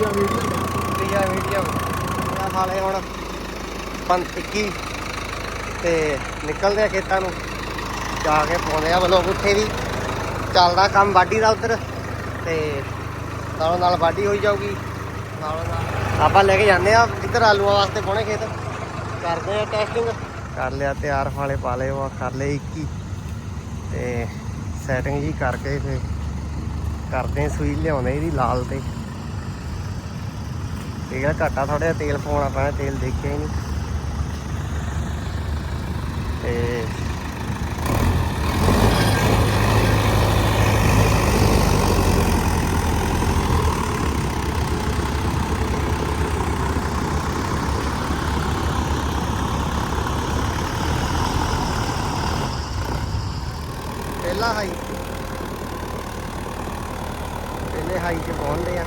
Video video video video ਹਾਲੇ ਹੁਣ ਪੰਜ ਇੱਕੀ ਤੇ ਨਿਕਲਦੇ ਆ ਖੇਤਾਂ ਨੂੰ। ਜਾ ਕੇ ਪਾਉਂਦੇ ਆ ਬਲੋਗ ਉੱਥੇ ਵੀ। ਚੱਲਦਾ ਕੰਮ ਵਾਢੀ ਦਾ ਉਧਰ ਤੇ ਨਾਲੋਂ ਨਾਲ ਵਾਢੀ ਹੋਈ ਜਾਊਗੀ। ਨਾਲੋਂ ਨਾਲ ਆਪਾਂ ਲੈ ਕੇ ਜਾਂਦੇ ਆ ਇੱਧਰ ਆਲੂਆਂ ਵਾਸਤੇ ਪਾਉਣੇ ਖੇਤ। ਕਰਦੇ ਆ ਟੈਸਟਿੰਗ ਕਰ ਲਿਆ ਤਿਆਰ, ਫਾਲੇ ਪਾ ਲਏ ਉਹ ਕਰ ਲਏ 21 ਤੇ ਸੈਟਿੰਗ ਜੀ ਕਰਕੇ ਫੇ ਕਰਦੇ ਸੂਈ ਲਿਆਉਂਦੇ ਇਹਦੀ ਲਾਲ ਤੇ। ਤੇਲ ਘਾਟਾ ਥੋੜਾ ਤੇਲ ਪਾਉਣਾ ਪੈਣਾ, ਤੇਲ ਦੇਖਿਆ ਹੀ ਨਹੀਂ। ਤੇ ਪਹਿਲਾ ਹਾਈ ਪਹਿਲੇ ਹਾਈ ਤੇ ਪਹੁੰਚਦੇ ਆ।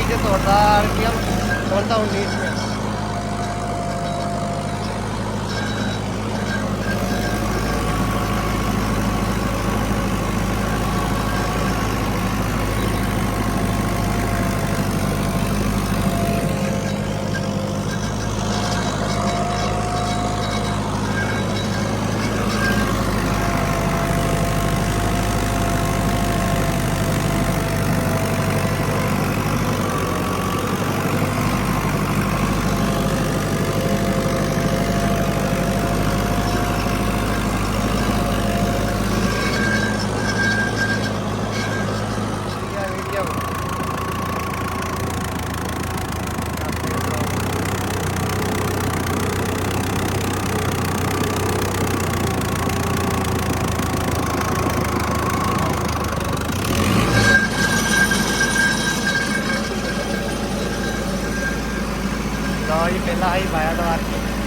అయితే తోడదానికి తోడతా ఉండి ਲਓ ਜੀ ਪਹਿਲਾਂ ਹੀ ਪਾਇਆ ਦਵਾਰ ਕੇ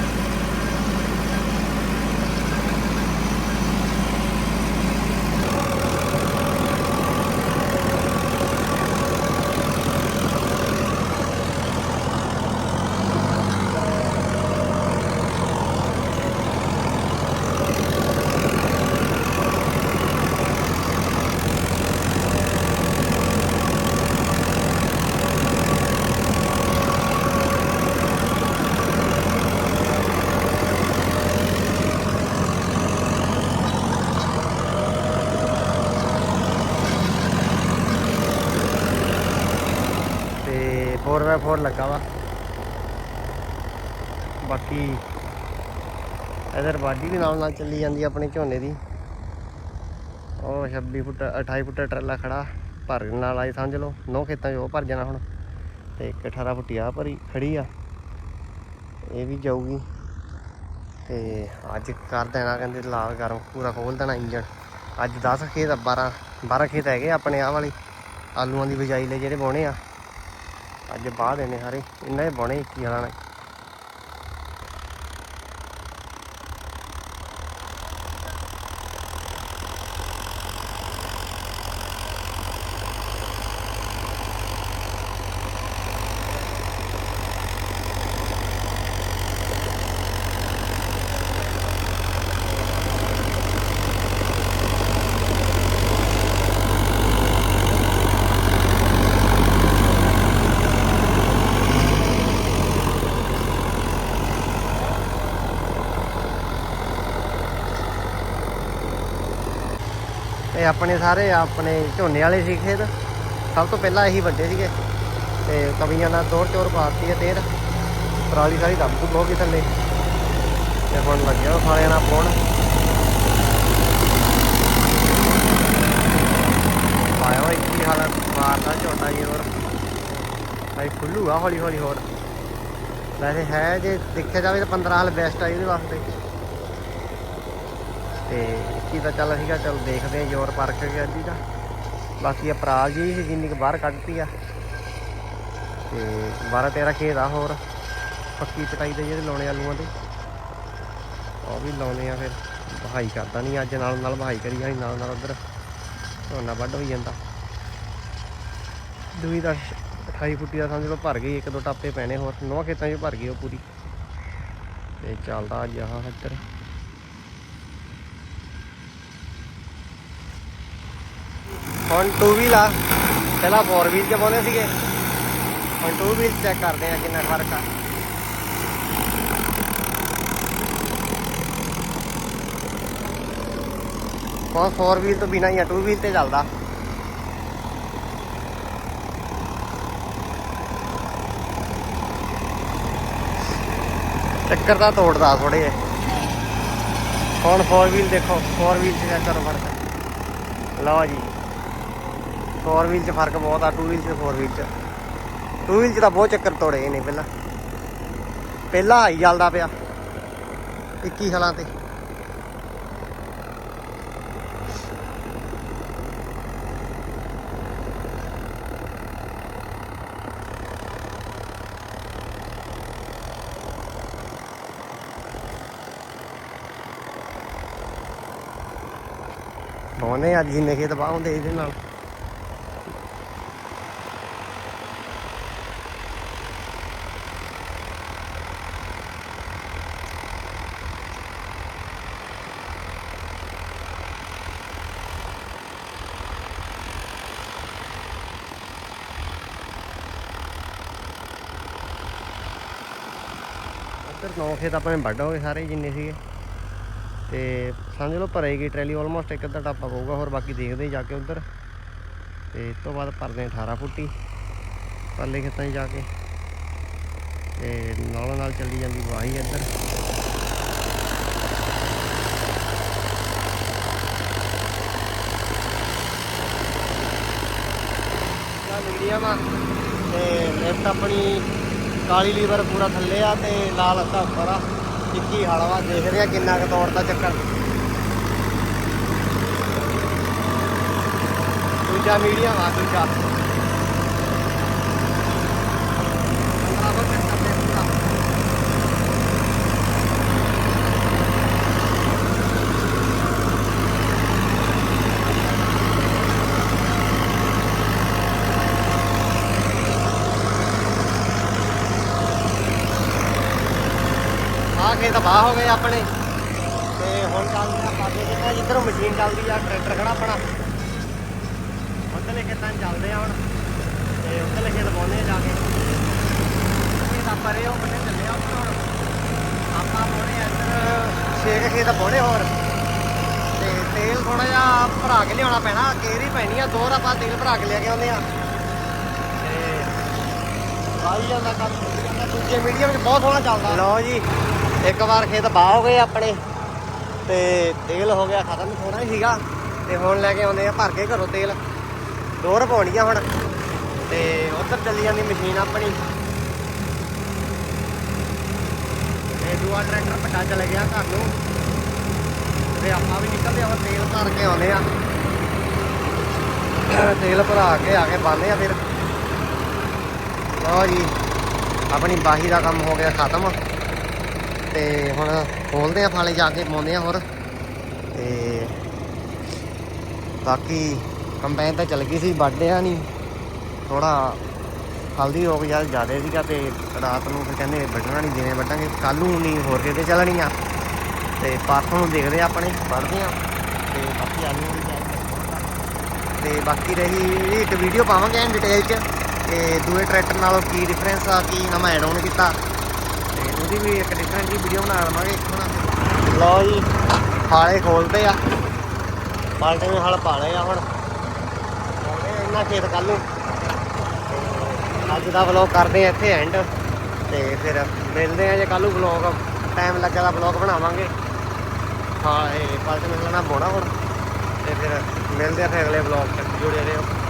ਤੇ 4x4 ਲੱਗਾ ਵਾ। ਬਾਕੀ ਇਧਰ ਬਾਡੀ ਵੀ ਨਾਲ ਨਾਲ ਚੱਲੀ ਜਾਂਦੀ ਆਪਣੇ ਝੋਨੇ ਦੀ। ਉਹ 26 ਫੁੱਟ 28 ਫੁੱਟ ਟਰਾਲਾ ਖੜਾ ਭਰ ਨਾਲ ਆਈ ਸਮਝ ਲਓ। ਨੌ ਖੇਤਾਂ 'ਚ ਉਹ ਭਰ ਜਾਣਾ ਹੁਣ। ਤੇ ਇੱਕ 18 ਫੁੱਟੀ ਆ ਭਰੀ ਖੜੀ ਆ। ਇਹ ਵੀ ਜਾਊਗੀ। ਤੇ ਅੱਜ ਕਰ ਦੇਣਾ ਕਹਿੰਦੇ ਲਾਲ ਗਰਮ ਪੂਰਾ ਖੋਲ ਦੇਣਾ ਇੰਜਣ। ਅੱਜ 10 ਖੇਤ ਆ, 12 12 ਖੇਤ ਹੈਗੇ ਆਪਣੇ ਆਹ ਵਾਲੀ। ਆਲੂਆਂ ਦੀ ਬਿਜਾਈ ਲਈ ਜਿਹੜੇ ਬੋਣੇ ਆ। ਅੱਜ ਬਾਅਦ ਇਹਨੇ ਸਾਰੇ ਇਹਨਾਂ ਦੇ ਬੋਣੇ 21 ਵਾਲਾ ਨੇ। ਇਹ ਆਪਣੇ ਸਾਰੇ ਆਪਣੇ ਝੋਨੇ ਵਾਲੇ ਸੀ ਖੇਤ। ਸਭ ਤੋਂ ਪਹਿਲਾਂ ਇਹੀ ਵੱਡੇ ਸੀਗੇ। ਤੇ ਕਵੀਆਂ ਨਾਲ ਤੋੜ ਚੋਰ ਪਾਤੀ ਹੈ ਤੇਰ। ਪਰਾਲੀ ਸਾਰੀ ਦੱਬ ਦੁੱਬ ਹੋ ਗਈ ਥੱਲੇ। ਤੇ ਹੁਣ ਲੱਗਿਆ ਸਾਰਿਆਂ ਨਾਲ ਪਾਉਣ। ਪਾਇਆ ਹੋਇਆ ਕੀ ਹਾਲਤ ਮਾਰਦਾ ਝੋਟਾ ਜੀ ਹੋਰ। ਭਾਈ ਖੁੱਲੂਗਾ ਹੌਲੀ ਹੌਲੀ ਹੋਰ। ਵੈਸੇ ਹੈ ਜੇ ਦੇਖਿਆ ਜਾਵੇ ਤਾਂ 15 ਹਾਲ ਬੈਸਟ ਆ ਇਹਦੇ ਵਾਸਤੇ। ਤੇ ਕੀ ਤਾਂ ਚੱਲ ਸੀਗਾ, ਚੱਲ ਦੇਖਦੇ ਆ ਜ਼ੋਰ ਪਰਖ ਗਿਆ ਜੀ ਦਾ ਬਾਕੀ ਅਪਰਾਲ ਪਰਾਲ ਜੀ ਸੀ, ਜਿੰਨੀ ਕੁ ਬਾਹਰ ਕੱਢਤੀ ਆ। ਤੇ 12 13 ਖੇਤ ਆ ਹੋਰ, ਪੱਕੀ ਕਟਾਈ ਦੇ ਜਿਹੜੇ ਲਾਉਣੇ ਆਲੂਆਂ ਦੇ। ਉਹ ਵੀ ਲਾਉਣੇ ਆ ਫਿਰ, ਬਹਾਈ ਕਰਦਾ ਨਹੀਂ ਅੱਜ, ਨਾਲ ਨਾਲ ਬਹਾਈ ਕਰੀ ਜਾਣੀ, ਨਾਲ ਨਾਲ ਉਧਰ ਝੋਨਾ ਵੱਢ ਹੋਈ ਜਾਂਦਾ। ਦੂਈ ਦਾ 28 ਫੁੱਟੀ ਦਾ ਸਮਝ ਲਓ, ਭਰ ਗਈ, ਇੱਕ ਦੋ ਟਾਪੇ ਪੈਣੇ ਹੋਰ ਨਵਾਂ ਖੇਤਾਂ 'ਚ ਭਰ ਗਈ ਉਹ ਪੂਰੀ। ਤੇ ਚੱਲਦਾ ਅੱਜ ਆਹ ਇੱਧਰ। ਹੁਣ 2 ਵੀਲ ਆ। ਪਹਿਲਾਂ 4 ਵੀਲ ਚ ਪਾਉਂਦੇ ਸੀਗੇ। ਹੁਣ 2 ਵੀਲ ਚੈੱਕ ਕਰਦੇ ਆ ਕਿੰਨਾ ਫ਼ਰਕ ਆ। ਹੁਣ 4 ਵੀਲ ਤੋਂ ਬਿਨਾਂ ਹੀ ਆ 2 ਵੀਲ ਤੇ ਚੱਲਦਾ। ਚੱਕਰ ਤਾਂ ਤੋੜਦਾ ਥੋੜੇ ਜਿਹੇ। ਹੁਣ 4 ਵੀਲ ਦੇਖੋ 4 ਵੀਲ ਚ ਚੈੱਕ ਕਰੋ ਫ਼ਰਕ। ਲਓ ਜੀ। 4 ਵੀਲ 'ਚ ਫ਼ਰਕ ਬਹੁਤ ਆ 2 ਵੀਲ 'ਚ 4 ਵੀਲ 'ਚ। 2 ਵੀਲ 'ਚ ਤਾਂ ਬਹੁਤ ਚੱਕਰ ਤੋੜੇ ਨੇ ਪਹਿਲਾਂ। ਪਹਿਲਾਂ ਹਾਈ ਚੱਲਦਾ ਪਿਆ 21 ਸਾਲਾਂ ਤੇ। ਬੋਨੇ ਅੱਜ ਜਿੰਨੇ ਖੇਤ ਬਾਹ ਹੁੰਦੇ ਇਹਦੇ ਨਾਲ। ਇੱਧਰ ਨੌ ਖੇਤ ਆਪਣੇ ਵੱਢ ਹੋ ਗਏ ਸਾਰੇ ਜਿੰਨੇ ਸੀਗੇ। ਤੇ ਸਮਝ ਲਓ ਭਰੇਗੀ ਟਰੈਲੀ ਆਲਮੋਸਟ ਇੱਕ ਅੱਧਾ ਟਾਪਾ ਪਊਗਾ, ਹੋਰ ਬਾਕੀ ਦੇਖਦੇ ਜਾ ਕੇ ਉੱਧਰ। ਤੇ ਇਸ ਤੋਂ ਬਾਅਦ ਭਰਦੇ ਹਾਂ 18 ਫੁੱਟੀ ਪਰਲੇ ਖੇਤਾਂ 'ਚ ਜਾ ਕੇ। ਤੇ ਨਾਲੋਂ ਨਾਲ ਚੱਲੀ ਜਾਂਦੀ ਵਾਹੀ ਇੱਧਰ। ਮੀਡੀਅਮ ਆ। ਤੇ ਲੈਫਟ ਆਪਣੀ ਕਾਲੀ ਲੀਵਰ ਪੂਰਾ ਥੱਲੇ ਆ ਤੇ ਲਾਲ ਅੱਧਾ ਉੱਪਰ ਆ। ਇੱਕੀ ਹਲਵਾ ਦੇਖਦੇ ਆ ਕਿੰਨਾ ਕੁ ਤੋੜਦਾ ਚੱਕਰ। ਦੂਜਾ ਮੀਡੀਅਮ ਆ, ਦੂਜਾ ਆ ਕੇ ਤਾਂ ਬਾਹ ਹੋ ਗਏ ਆਪਣੇ। ਤੇ ਹੁਣ ਚੱਲਦੇ ਆ ਪਾਸੇ ਕਿਤਾ ਜਿੱਧਰੋਂ ਮਸ਼ੀਨ ਚੱਲਦੀ ਆ, ਟਰੈਕਟਰ ਖੜਾ ਆਪਣਾ। ਉੱਧਰਲੇ ਖੇਤਾਂ 'ਚ ਚੱਲਦੇ ਆ ਹੁਣ। ਤੇ ਉੱਧਰਲੇ ਖੇਤ ਪਾਉਂਦੇ ਆ ਜਾ ਕੇ। ਇਹ ਤਾਂ ਪਰੇ ਉਹ ਬੰਨੇ ਚੱਲੇ ਆ ਹੁਣ। ਆਪਾਂ ਪਾਉਣੇ ਆ ਇੱਧਰ, ਛੇ ਕੇ ਖੇਤ ਪਾਉਣੇ ਹੋਰ। ਤੇ ਤੇਲ ਥੋੜਾ ਜਿਹਾ ਭਰਾ ਕੇ ਲਿਆਉਣਾ ਪੈਣਾ, ਕੇਰੀ ਪੈਣੀ ਆ, ਦੋ ਆਪਾਂ ਤੇਲ ਭਰਾ ਕੇ ਲੈ ਕੇ ਆਉਂਦੇ ਆ। ਤੇ ਆਈ ਜਾਂਦਾ ਕੰਮ ਚੱਲੀ ਜਾਂਦਾ ਦੂਜੇ ਮੀਡੀਅਮ 'ਚ ਬਹੁਤ ਸੋਹਣਾ ਚੱਲਦਾ। ਲਓ ਜੀ। ਇੱਕ ਵਾਰ ਖੇਤ ਬਾਹ ਹੋ ਗਏ ਆਪਣੇ, ਤੇ ਤੇਲ ਹੋ ਗਿਆ ਖਤਮ ਥੋੜਾ ਹੀ ਸੀਗਾ, ਤੇ ਹੁਣ ਲੈ ਕੇ ਆਉਂਦੇ ਆ ਭਰ ਕੇ ਘਰੋਂ ਤੇਲ। ਦੋ ਪਾਉਣੀ ਆ ਹੁਣ, ਤੇ ਉੱਧਰ ਚੱਲੀ ਜਾਂਦੀ ਮਸ਼ੀਨ ਆਪਣੀ। ਤੇ ਦੂਆ ਟਰੈਕਟਰ ਪਟਾ ਚਲੇ ਗਿਆ ਘਰ ਨੂੰ, ਤੇ ਆਪਾਂ ਵੀ ਨਿਕਲਦੇ ਆ ਤੇਲ ਭਰ ਕੇ ਆਉਂਦੇ ਆ। ਤੇਲ ਭਰਾ ਕੇ ਆ ਕੇ ਬੰਨ੍ਹਦੇ ਆ ਫਿਰ। ਲਓ ਜੀ, ਆਪਣੀ ਬਾਹੀ ਦਾ ਕੰਮ ਹੋ ਗਿਆ ਖਤਮ। ਤੇ ਹੁਣ ਖੋਲਦੇ ਆ ਫਾਲੇ ਜਾ ਕੇ, ਪਾਉਂਦੇ ਆ ਹੋਰ। ਤੇ ਬਾਕੀ ਕੰਬਾਈਨ ਤਾਂ ਚੱਲ ਗਈ ਸੀ, ਵੱਢਿਆ ਨਹੀਂ ਥੋੜਾ ਹਲਦੀ ਹੋ ਗਈ, ਯਾਰ ਜ਼ਿਆਦਾ ਸੀਗਾ ਤੇ ਰਾਤ ਨੂੰ ਫਿਰ ਕਹਿੰਦੇ ਵੱਢਣਾ ਨਹੀਂ ਜਿਵੇਂ ਵੱਢਾਂਗੇ। ਕੱਲ ਨੂੰ ਨਹੀਂ, ਹੋਰ ਕਿਤੇ ਚੱਲਣੀ ਆ ਤੇ ਪਰਸੋਂ ਨੂੰ ਦੇਖਦੇ ਆ ਆਪਣੇ, ਵੱਢਦੇ ਆ। ਤੇ ਬਾਕੀ ਆਲੂ ਵੀ ਚਾਹੀਦੇ ਤੇ ਬਾਕੀ ਰਹੀ ਇੱਕ ਵੀਡੀਓ ਪਾਵਾਂਗੇ ਐਨ ਡਿਟੇਲ ਚ, ਤੇ ਦੂਏ ਟਰੈਕਟਰ ਨਾਲੋਂ ਕੀ ਡਿਫਰੈਂਸ ਆ, ਕੀ ਨਵਾਂ ਐਡ ਆਨ ਕੀਤਾ। ਉਹਦੀ ਵੀ ਇੱਕ ਡਿਫਰੈਂਟ ਜੀ ਵੀਡੀਓ ਬਣਾ ਲਵਾਂਗੇ ਇੱਕ ਬਣਾ ਕੇ ਲਓ ਜੀ, ਹਾਲੇ ਖੋਲਦੇ ਆ। ਪਾਲਟੇ ਨੇ ਹਲ ਪਾ ਲਏ ਆ ਹੁਣ। ਆਉਂਦੇ ਆ ਇਹਨਾਂ ਖੇਤ ਕੱਲ ਨੂੰ। ਅੱਜ ਦਾ ਵਲੌਗ ਕਰਦੇ ਆ ਇੱਥੇ ਐਂਡ ਤੇ ਫਿਰ ਮਿਲਦੇ ਆ ਜੇ ਕੱਲ ਨੂੰ ਵਲੌਗ ਟਾਈਮ ਲੱਗਾ ਤਾਂ ਵਲੌਗ ਬਣਾਵਾਂਗੇ। ਹਾਂ, ਇਹ ਪਾਲਟੇ ਨੇ ਲੈਣਾ ਹੁਣ। ਤੇ ਫਿਰ ਮਿਲਦੇ ਆ ਫਿਰ ਅਗਲੇ ਵਲੌਗ 'ਚ। ਜੁੜੇ ਰਹੋ।